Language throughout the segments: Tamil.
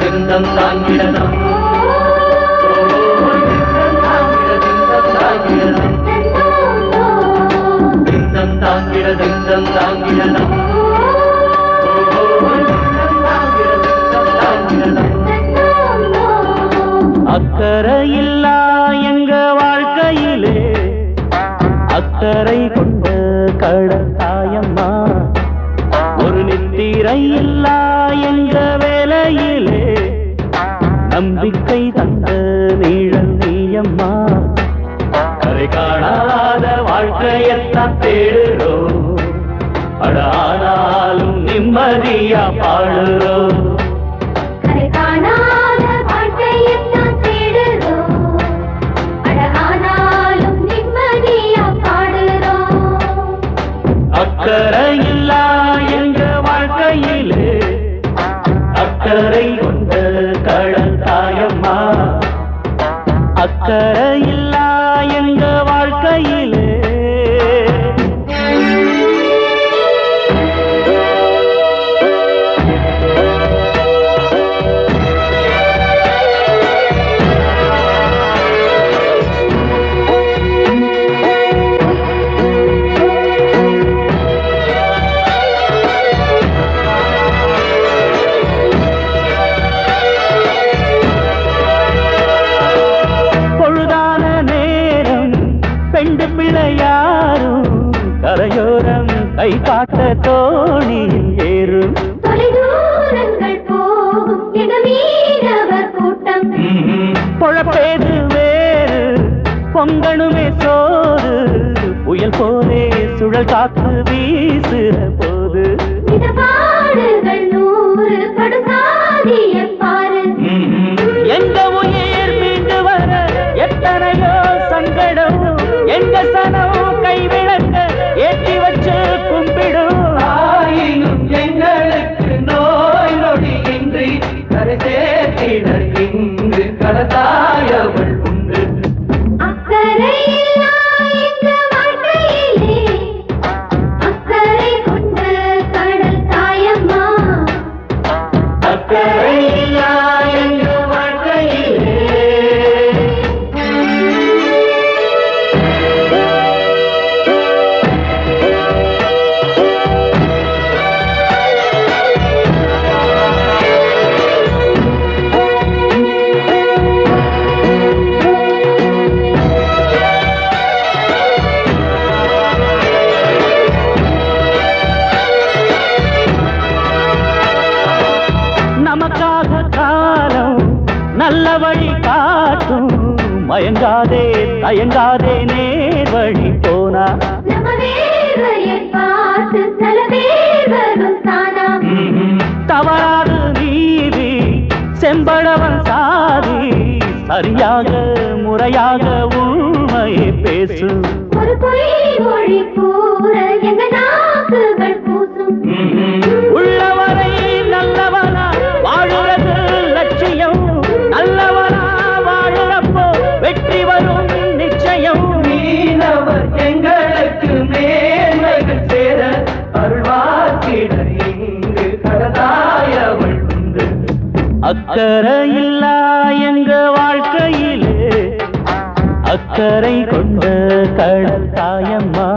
திந்தம் தாங்கிடதம் திந்தம் தாங்கிட திந்தம் தாங்கிடதம் அக்கறை எங்க வாழ்க்கையிலே அக்கறை கொண்ட கடத்தாயம்மா. ஒரு நித்திரையில்லா எங்க வேலையிலே நம்பிக்கை தந்த நீழல் நீயம்மா கரை காணாத வாழ்க்கையத்தான் தேடுறோம் அட ஆனாலும் நிம்மதியா பாடுறோம் கரை காணாத வாழ்க்கையைத்தான் தேடுறோம். அட ஆனாலும் நிம்மதியா பாடுறோம். அக்கறை இல்லா எங்க வாழ்க்கையிலே அக்கறை கொண்ட கடல் தாயம்மா அக்கறை பெண்டு பிள்ளையாரும் கரையோரம் கை காட்ட தோணியில் ஏறும். பொழப்பேது வேறு பொங்கணுமே சோறு. புயல் போலே சுழல் காத்து வீசுற போது. இங்கு மயங்காதே தயங்காதே நேர் வழி போனா. தவறாது நீதி செம்படவன் சாதி. சரியாக முறையாக உண்மையை பேசு. ஒரு பொய் மொழி கூற எங்க எங்களுக்கு மேன்மைகள் சேர அருள்வாக்கிட இங்கு கடதாயவள் உண்டு. அக்கறை இல்லா எங்க வாழ்க்கையிலே. அக்கறை கொண்ட கடத்தாயம்மா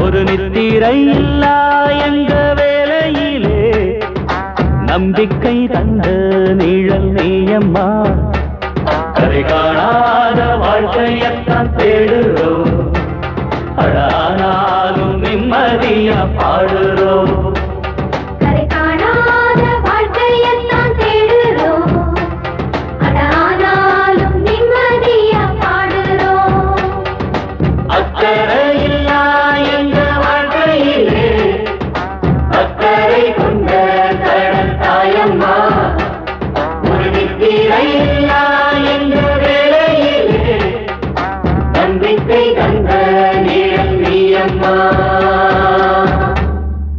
ஒரு நித்திரை இல்லா எங்க வேலையிலே. நம்பிக்கை தந்த நீழல் நீயம்மா. கரை காணாத வாழ்க்கையத்தான் தேடு.